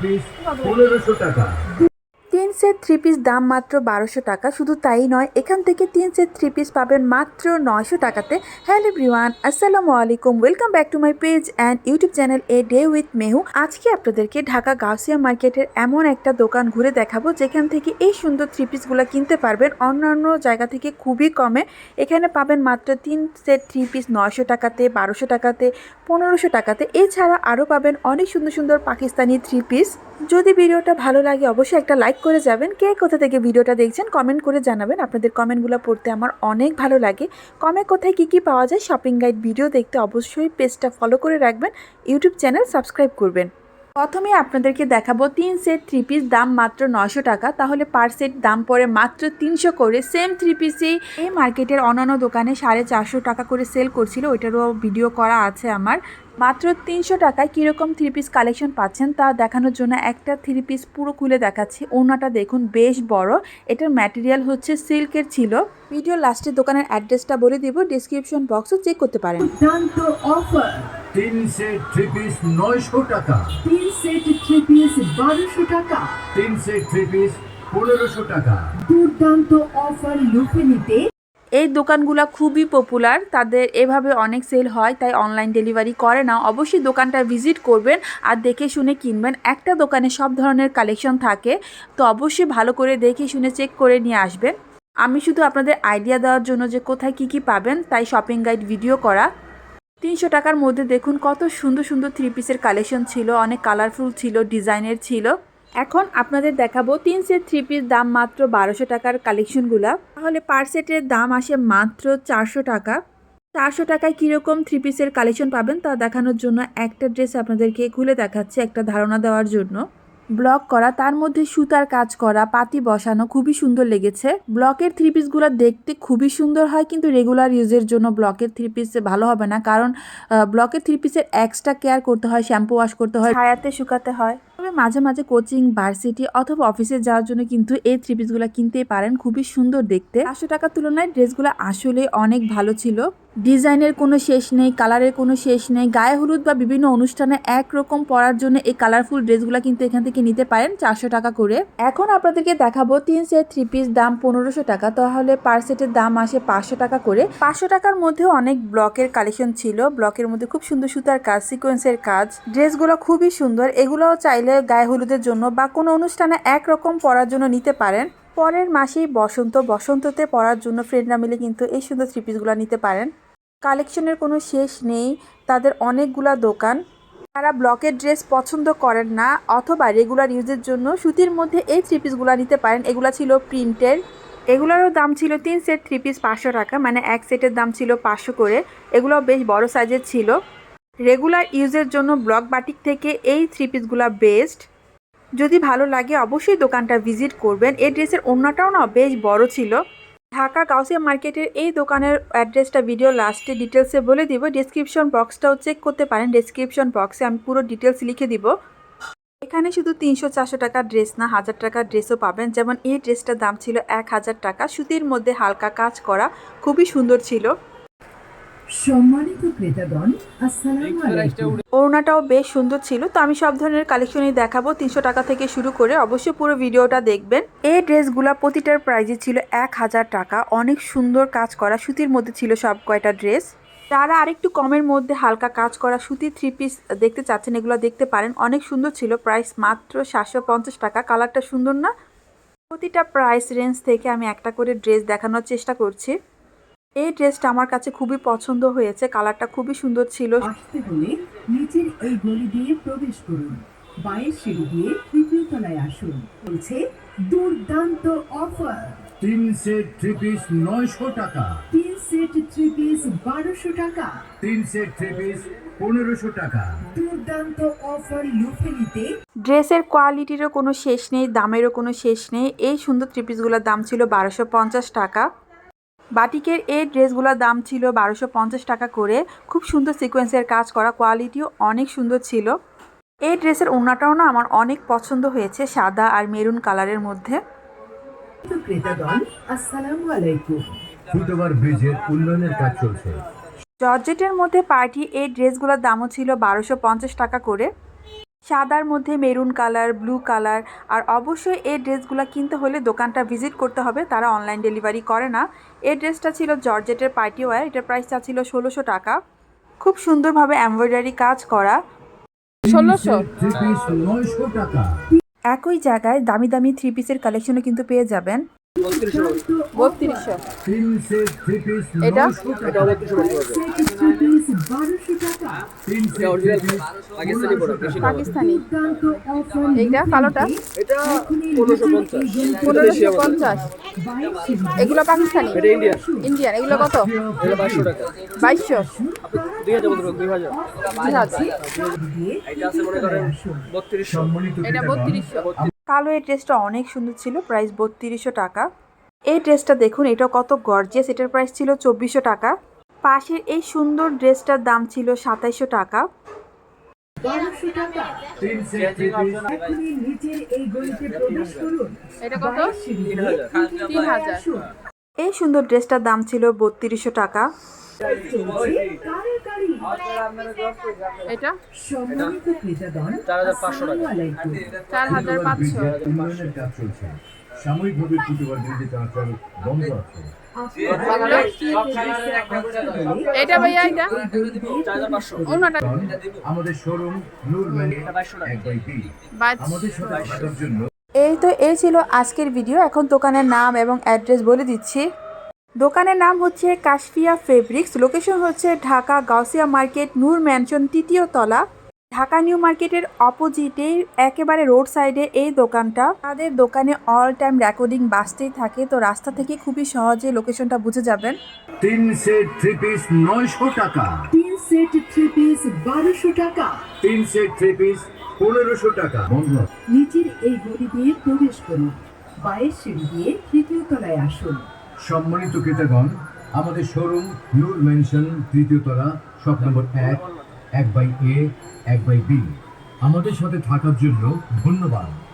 Piece পনেরোশো টাকা। Set three piece দাম মাত্র বারোশো টাকা, শুধু তাই নয়, এখান থেকে তিন সেট থ্রি পিস পাবেন মাত্র নয়শো টাকাতে। হ্যালো এভরিওয়ান, আসসালামু আলাইকুম, welcome back to my page and YouTube channel a day with Mehu. আজকে আপনাদেরকে ঢাকা গাউসিয়া মার্কেটের এমন একটা দোকান ঘুরে দেখাবো, যেখান থেকে এই সুন্দর থ্রি পিসগুলো কিনতে পারবেন। অন্যান্য জায়গা থেকে খুবই কমে, এখানে পাবেন মাত্র তিন সেট থ্রি পিস নয়শো টাকাতে, বারোশো টাকাতে, পনেরোশো টাকাতে। এছাড়া আরও পাবেন অনেক সুন্দর সুন্দর পাকিস্তানি থ্রি পিস যদি ভিডিওটা ভালো লাগে, অবশ্যই একটা লাইক করে যাবেন। কে কোথা থেকে ভিডিওটা দেখছেন কমেন্ট করে জানাবেন। আপনাদের কমেন্টগুলো পড়তে আমার অনেক ভালো লাগে। কমে কোথায় কী কী পাওয়া যায় শপিং গাইড ভিডিও দেখতে অবশ্যই পেজটা ফলো করে রাখবেন। ইউটিউব চ্যানেল সাবস্ক্রাইব করবেন। প্রথমে আপনাদেরকে দেখাবো তিন সেট থ্রি পিস দাম মাত্র নশো টাকা। তাহলে পার সেট দাম পড়ে মাত্র তিনশো করে। সেম থ্রি পিসেই এই মার্কেটের অন্যান্য দোকানে সাড়ে চারশো টাকা করে সেল করছিল। ওইটারও ভিডিও করা আছে আমার। মাত্র তিনশো টাকায় কীরকম থ্রি পিস কালেকশন পাচ্ছেন তা দেখানোর জন্য একটা থ্রি পিস পুরো খুলে দেখাচ্ছি। ওনাটা দেখুন বেশ বড়। এটার ম্যাটেরিয়াল হচ্ছে সিল্কের ছিল। ভিডিও লাস্টে দোকানের অ্যাড্রেসটা বলে দিব ডিসক্রিপশন বক্সও চেক করতে পারেন। অফার তিন সেট থ্রি পিস নয়শো টাকা। তিন সেট থ্রি পিস বারোশো টাকা। তিন সেট থ্রি পিস পনেরোশো টাকা। দুর্দান্ত অফার লুফে নিতে। এই দোকানগুলো খুবই পপুলার তাদের এভাবে অনেক সেল হয়, তাই অনলাইন ডেলিভারি করে না। অবশ্যই দোকানটা ভিজিট করবেন আর দেখে শুনে কিনবেন। একটা দোকানে সব ধরনের কালেকশন থাকে, তো অবশ্যই ভালো করে দেখে শুনে চেক করে নিয়ে আসবেন। আমি শুধু আপনাদের আইডিয়া দেওয়ার জন্য যে কোথায় কি কি পাবেন, তাই শপিং গাইড ভিডিও করা। তিনশো টাকার মধ্যে দেখুন কত সুন্দর সুন্দর থ্রি পিসের কালেকশন ছিল, অনেক কালারফুল ছিল ডিজাইনের ছিল। এখন আপনাদের দেখাবো তিন সেট থ্রি পিস দাম মাত্র বারোশো টাকার কালেকশনগুলা তাহলে পার সেটের দাম আসে মাত্র চারশো টাকা। চারশো টাকায় কীরকম থ্রি পিসের কালেকশন পাবেন তা দেখানোর জন্য একটা ড্রেস আপনাদেরকে খুলে দেখাচ্ছে, একটা ধারণা দেওয়ার জন্য। ব্লক করা, তার মধ্যে সুতার কাজ করা, পাতি বসানো, খুবই সুন্দর লেগেছে। ব্লকের থ্রি পিসগুলো দেখতে খুবই সুন্দর হয়, কিন্তু রেগুলার ইউজের জন্য ব্লকের থ্রি পিস ভালো হবে না। কারণ ব্লকের থ্রি পিসের এক্সট্রা কেয়ার করতে হয় শ্যাম্পু ওয়াশ করতে হয়, ছায়াতে শুকাতে হয়। তবে মাঝে মাঝে কোচিং, ভার্সিটি অথবা অফিসে যাওয়ার জন্য কিন্তু এই থ্রি পিসগুলো কিনতে পারেন। খুবই সুন্দর দেখতে। পাঁচশো টাকার তুলনায় ড্রেসগুলো আসলে অনেক ভালো ছিল। ডিজাইনের কোনো শেষ নেই কালারের কোনো শেষ নেই। গায়ে হলুদ বা বিভিন্ন অনুষ্ঠানে একরকম পরার জন্য এই কালারফুল ড্রেসগুলো কিন্তু এখান থেকে নিতে পারেন চারশো টাকা করে। এখন আপনাদেরকে দেখাবো তিন সেট থ্রি পিস দাম পনেরোশো টাকা। তাহলে পার সেটের দাম আসে পাঁচশো টাকা করে। পাঁচশো টাকার মধ্যেও অনেক ব্লকের কালেকশন ছিল। ব্লকের মধ্যে খুব সুন্দর সুতার কাজ সিকোয়েন্সের কাজ। ড্রেসগুলো খুবই সুন্দর। এগুলোও চাইলে গায়ে হলুদের জন্য বা কোনো অনুষ্ঠানে একরকম পরার জন্য নিতে পারেন। পরের মাসেই বসন্ত, বসন্ততে পরার জন্য ফ্রেন্ডরা মিলে কিন্তু এই সুন্দর থ্রি পিসগুলো নিতে পারেন। কালেকশনের কোনো শেষ নেই, তাদের অনেকগুলা দোকান। তারা ব্লকের ড্রেস পছন্দ করেন না অথবা রেগুলার ইউজের জন্য সুতির মধ্যে এই থ্রি পিসগুলো নিতে পারেন। এগুলো ছিল প্রিন্টের এগুলোরও দাম ছিল তিন সেট থ্রি পিস পাঁচশো টাকা মানে এক সেটের দাম ছিল পাঁচশো করে। এগুলো বেশ বড় সাইজের ছিল। রেগুলার ইউজের জন্য ব্লক বাটিক থেকে এই থ্রি পিসগুলো বেস্ট যদি ভালো লাগে, অবশ্যই দোকানটা ভিজিট করবেন। এই ড্রেসের অন্যটাও না বেশ বড় ছিল। ঢাকা গাউসিয়া মার্কেটের এই দোকানের অ্যাড্রেসটা ভিডিও লাস্টে ডিটেলসে বলে দিব। ডিসক্রিপশন বক্সটাও চেক করতে পারেন। ডিসক্রিপশন বক্সে আমি পুরো ডিটেলস লিখে দিব। এখানে শুধু তিনশো চারশো টাকার ড্রেস না, হাজার টাকার ড্রেসও পাবেন। যেমন এই ড্রেসটার দাম ছিল এক হাজার টাকা। সুতির মধ্যে হালকা কাজ করা, খুবই সুন্দর ছিল। সম্মানিত ক্রেতাগণ আসসালামু আলাইকুম। ওড়নাটাও বেশ সুন্দর ছিল তো আমি সব ধরনের কালেকশনই দেখাবো। তিনশো টাকা থেকে শুরু করে অবশ্যই পুরো ভিডিওটা দেখবেন। এই ড্রেসগুলো প্রতিটার প্রাইজে ছিল এক হাজার টাকা। অনেক সুন্দর কাজ করা সুতির মধ্যে ছিল সব কয়টা ড্রেস। যারা আরেকটু কমের মধ্যে হালকা কাজ করা সুতির থ্রি পিস দেখতে চাচ্ছেন এগুলো দেখতে পারেন। অনেক সুন্দর ছিল প্রাইস মাত্র সাতশো পঞ্চাশ টাকা। কালারটা সুন্দর না? প্রতিটা প্রাইস রেঞ্জ থেকে আমি একটা করে ড্রেস দেখানোর চেষ্টা করছি। এই ড্রেসটা আমার কাছে খুবই পছন্দ হয়েছে কালারটা খুবই সুন্দর ছিল। আসতে হলে নিচের এই গলি দিয়ে প্রবেশ করুন। বায়ের সিঁড়ি দিয়ে তৃতীয় তলায় আসুন। বলছে দুর্দান্ত অফার। তিন সেট থ্রি পিস নয়শো টাকা। তিন সেট থ্রি পিস বারোশো টাকা। তিন সেট থ্রি পিস পনেরোশো টাকা। দুর্দান্ত অফার লুফে নিতে। ড্রেসের কোয়ালিটিরও কোনো শেষ নেই দামেরও কোনো শেষ নেই। এই সুন্দর থ্রি পিসগুলোর দাম ছিল বারোশো পঞ্চাশ টাকা। বাটিকের এই ড্রেসগুলোর দাম ছিল বারোশো পঞ্চাশ টাকা করে। খুব সুন্দর সিকোয়েন্সের কাজ করা কোয়ালিটিও অনেক সুন্দর ছিল। এই ড্রেসের ওড়নাটাও না আমার অনেক পছন্দ হয়েছে সাদা আর মেরুন কালারের মধ্যে। ক্রেতাগণ আসসালামু আলাইকুম। ফুটওভার ব্রিজের উন্নয়নের কাজ চলছে। জর্জেটের মধ্যে পার্টি এই ড্রেসগুলোর দামও ছিল বারোশো পঞ্চাশ টাকা করে। সাদার মধ্যে মেরুন কালার ব্লু কালার আর অবশ্যই এই ড্রেসগুলো কিনতে হলে দোকানটা ভিজিট করতে হবে তারা অনলাইন ডেলিভারি করে না। এই ড্রেসটা ছিল জর্জেটের পার্টি ওয়্যার এটার প্রাইসটা ছিল ষোলোশো টাকা। খুব সুন্দরভাবে এমব্রয়ডারি কাজ করা। ষোলোশো? একই জায়গায় দামি দামি থ্রি পিসের কালেকশনও কিন্তু পেয়ে যাবেন। বত্রিশশো। এটা? পাকিস্তানি এইটা কালোটা? এটা এখনই পনেরোশো পঞ্চাশ। এগুলো পাকিস্তানি? ইন্ডিয়ান এগুলো কত? বাইশশো এটা বত্রিশশো। কালো এই ড্রেসটা অনেক সুন্দর ছিল প্রাইস বত্রিশশো টাকা। এই ড্রেসটা দেখুন এটা কত গর্জিয়াস এটার প্রাইস ছিল চব্বিশশো টাকা। পাশের এই সুন্দর ড্রেসটার দাম ছিল সাতাইশশো টাকা। এটা কত? তিন হাজার। এই সুন্দর ড্রেসটার দাম ছিল বত্রিশশো টাকা। এটা? চার হাজার পাঁচশো। সাময়িকভাবে চলাচল বন্ধ আছে এটা ভাইয়া এটা আমাদের শোরুম আমাদের জন্য এই তো এই ছিল আজকের ভিডিও এখন দোকানের নাম এবং অ্যাড্রেস বলে দিচ্ছি। দোকানের নাম হচ্ছে কাশফিয়া ফেব্রিক্স লোকেশন হচ্ছে ঢাকা গাউসিয়া মার্কেট নূর ম্যানশন তৃতীয় তলা। ঢাকা নিউ মার্কেটের অপোজিটে একেবারে রোড সাইডে এই দোকানটা। তাদের দোকানে অল টাইম রেকর্ডিং বাসতেই থাকে তো রাস্তা থেকে খুবই সহজে লোকেশনটা বুঝে যাবেন। তিন সেট থ্রি পিস নয়শো টাকা। তিন সেট থ্রি পিস বারোশো টাকা। তিন সেট থ্রি পিস পনেরোশো টাকা। বন্ধ। নিচের এই গলি দিয়ে প্রবেশ করুন। বাইশ সিঁড়ি দিয়ে তৃতীয় তলায় আসুন। সম্মানিত ক্রেতাগণ আমাদের শোরুম নূর মেনশন তৃতীয় তলা শপ নম্বর এক এক বাই এ এক বাই বি আমাদের সাথে থাকার জন্য ধন্যবাদ।